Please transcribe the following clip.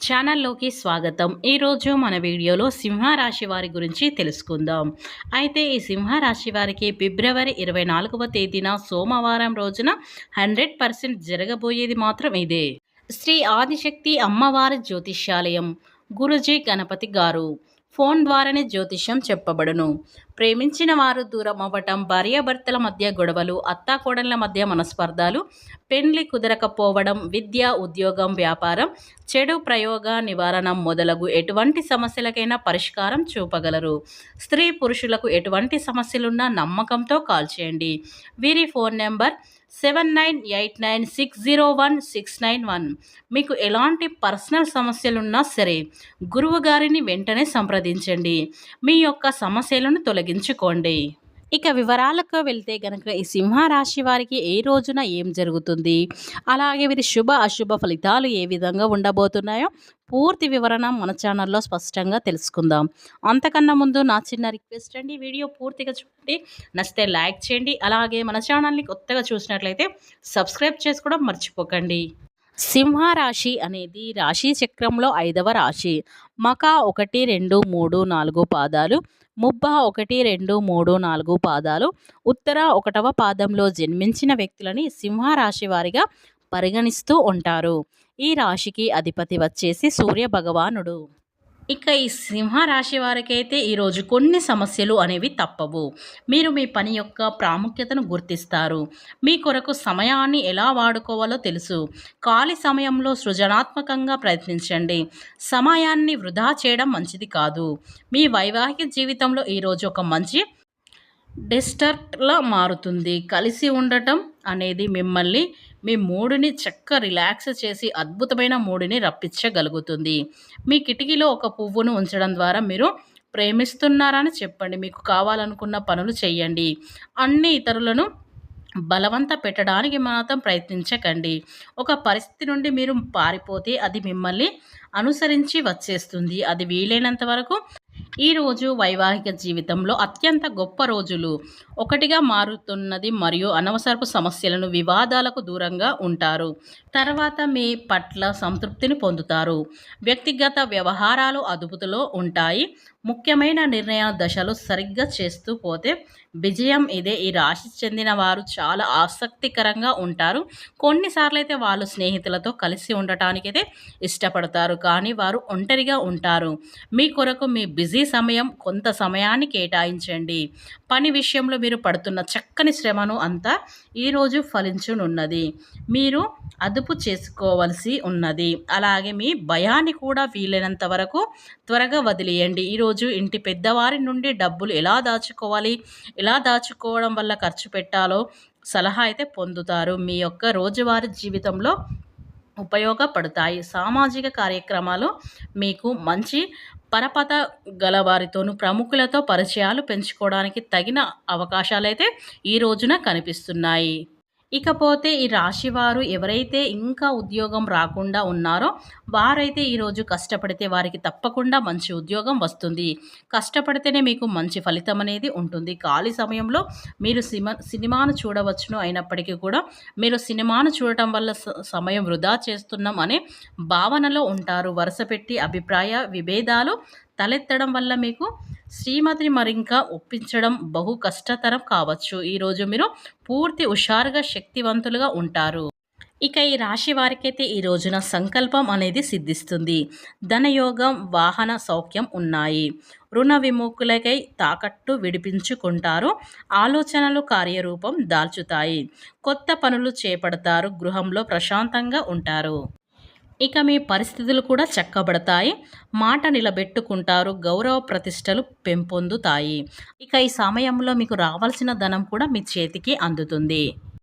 ఛానల్లోకి స్వాగతం. ఈరోజు మన వీడియోలో సింహరాశి వారి గురించి తెలుసుకుందాం. అయితే ఈ సింహరాశి వారికి ఫిబ్రవరి ఇరవై నాలుగవ తేదీన సోమవారం రోజున హండ్రెడ్ పర్సెంట్ జరగబోయేది మాత్రం ఇదే. శ్రీ ఆదిశక్తి అమ్మవారి జ్యోతిష్యాలయం. గురుజీ గణపతి గారు. ఫోన్ ద్వారానే జ్యోతిష్యం చెప్పబడును. ప్రేమించిన వారు దూరం అవ్వటం భార్యాభర్తల మధ్య గొడవలు అత్తాకోడళ్ళ మధ్య మనస్పర్ధాలు పెండ్లి కుదరకపోవడం విద్య ఉద్యోగం వ్యాపారం చెడు ప్రయోగ నివారణ మొదలగు ఎటువంటి సమస్యలకైనా పరిష్కారం చూపగలరు. స్త్రీ పురుషులకు ఎటువంటి సమస్యలున్నా నమ్మకంతో కాల్ చేయండి. వీరి phone number seven nine eight nine six zero one six nine one మీకు ఎలాంటి పర్సనల్ సమస్యలున్నా సరే గురువు గారిని వెంటనే సంప్రదించండి. మీ యొక్క సమస్యలను తొలగించుకోండి. ఇక వివరాలకు వెళ్తే గనక ఈ సింహరాశి వారికి ఏ రోజున ఏం జరుగుతుంది? అలాగే వీరి శుభ అశుభ ఫలితాలు ఏ విధంగా ఉండబోతున్నాయో పూర్తి వివరణ మన ఛానల్లో స్పష్టంగా తెలుసుకుందాం. అంతకన్నా ముందు నా చిన్న రిక్వెస్ట్ అండి వీడియో పూర్తిగా చూడండి నచ్చితే లైక్ చేయండి అలాగే మన ఛానల్ని కొత్తగా చూసినట్లయితే సబ్స్క్రైబ్ చేసుకోవడం మర్చిపోకండి. సింహరాశి అనేది రాశి చక్రంలో ఐదవ రాశి. మక ఒకటి రెండు మూడు నాలుగు పాదాలు. ముబ్బ ఒకటి రెండు మూడు నాలుగు పాదాలు. ఉత్తర ఒకటవ పాదంలో జన్మించిన వ్యక్తులని సింహరాశి వారిగా పరిగణిస్తూ ఉంటారు. ఈ రాశికి అధిపతి వచ్చేసి సూర్య భగవానుడు. ఇక ఈ సింహరాశి వారికైతే ఈరోజు కొన్ని సమస్యలు అనేవి తప్పవు. మీరు మీ పని యొక్క ప్రాముఖ్యతను గుర్తిస్తారు. మీ కొరకు సమయాన్ని ఎలా వాడుకోవాలో తెలుసు. ఖాళీ సమయంలో సృజనాత్మకంగా ప్రయత్నించండి. సమయాన్ని వృధా చేయడం మంచిది కాదు. మీ వైవాహిక జీవితంలో ఈరోజు ఒక మంచి డెస్టర్ట్లా మారుతుంది. కలిసి ఉండటం అనేది మిమ్మల్ని మీ మూడుని చక్క రిలాక్స్ చేసి అద్భుతమైన మూడుని రప్పించగలుగుతుంది. మీ కిటికీలో ఒక పువ్వును ఉంచడం ద్వారా మీరు ప్రేమిస్తున్నారని చెప్పండి. మీకు కావాలనుకున్న పనులు చేయండి అన్ని ఇతరులను బలవంత పెట్టడానికి మాత్రం ప్రయత్నించకండి. ఒక పరిస్థితి నుండి మీరు పారిపోతే అది మిమ్మల్ని అనుసరించి వచ్చేస్తుంది. అది వీలైనంత వరకు ఈరోజు వైవాహిక జీవితంలో అత్యంత గొప్ప రోజులు. ఒకటిగా మారుతున్నది మరియు అనవసరపు సమస్యలను వివాదాలకు దూరంగా ఉంటారు. తర్వాత మీ పట్ల సంతృప్తిని పొందుతారు. వ్యక్తిగత వ్యవహారాలు అదుపులో ఉంటాయి. ముఖ్యమైన నిర్ణయ దశలు సరిగ్గా చేస్తూ పోతే విజయం ఇదే. ఈ రాశి చెందిన వారు చాలా ఆసక్తికరంగా ఉంటారు. కొన్నిసార్లు అయితే వాళ్ళు స్నేహితులతో కలిసి ఉండటానికైతే ఇష్టపడతారు. కానీ వారు ఒంటరిగా ఉంటారు. మీ కొరకు మీ బిజీ సమయం కొంత సమయాన్ని కేటాయించండి. పని విషయంలో మీరు పడుతున్న చక్కని శ్రమను అంతా ఈరోజు ఫలించునున్నది. మీరు అదుపు చేసుకోవలసి ఉన్నది. అలాగే మీ భయాన్ని కూడా వీలైనంత వరకు త్వరగా వదిలేయండి. ఈరోజు ఇంటి పెద్దవారి నుండి డబ్బులు ఎలా దాచుకోవాలి ఎలా దాచుకోవడం వల్ల ఖర్చు పెట్టాలో సలహా అయితే పొందుతారు. మీ యొక్క రోజువారీ జీవితంలో ఉపయోగపడతాయి. సామాజిక కార్యక్రమాలు మీకు మంచి పరపత గలవారితోనూ ప్రముఖులతో పరిచయాలు పెంచుకోవడానికి తగిన అవకాశాలైతే ఈ రోజున కనిపిస్తున్నాయి. ఇకపోతే ఈ రాశివారు ఎవరైతే ఇంకా ఉద్యోగం రాకుండా ఉన్నారో వారైతే ఈరోజు కష్టపడితే వారికి తప్పకుండా మంచి ఉద్యోగం వస్తుంది. కష్టపడితేనే మీకు మంచి ఫలితం అనేది ఉంటుంది. ఖాళీ సమయంలో మీరు సినిమా సినిమాను చూడవచ్చును అయినప్పటికీ కూడా మీరు సినిమాను చూడటం వల్ల సమయం వృధా చేస్తున్నాం అనే భావనలో ఉంటారు. వరుసపెట్టి అభిప్రాయ విభేదాలు తలెత్తడం వల్ల మీకు శ్రీమతిని మరింకా ఒప్పించడం బహు కష్టతరం కావచ్చు. ఈరోజు మీరు పూర్తి హుషారుగా శక్తివంతులుగా ఉంటారు. ఇక ఈ రాశి వారికైతే ఈ రోజున సంకల్పం అనేది సిద్ధిస్తుంది. ధనయోగం వాహన సౌఖ్యం ఉన్నాయి. రుణ విముఖులకై తాకట్టు విడిపించుకుంటారు. ఆలోచనలు కార్యరూపం దాల్చుతాయి. కొత్త పనులు చేపడతారు. గృహంలో ప్రశాంతంగా ఉంటారు. ఇక మీ పరిస్థితులు కూడా చక్కబడతాయి. మాట నిలబెట్టుకుంటారు. గౌరవ ప్రతిష్టలు పెంపొందుతాయి. ఇక ఈ సమయంలో మీకు రావాల్సిన ధనం కూడా మీ చేతికి అందుతుంది.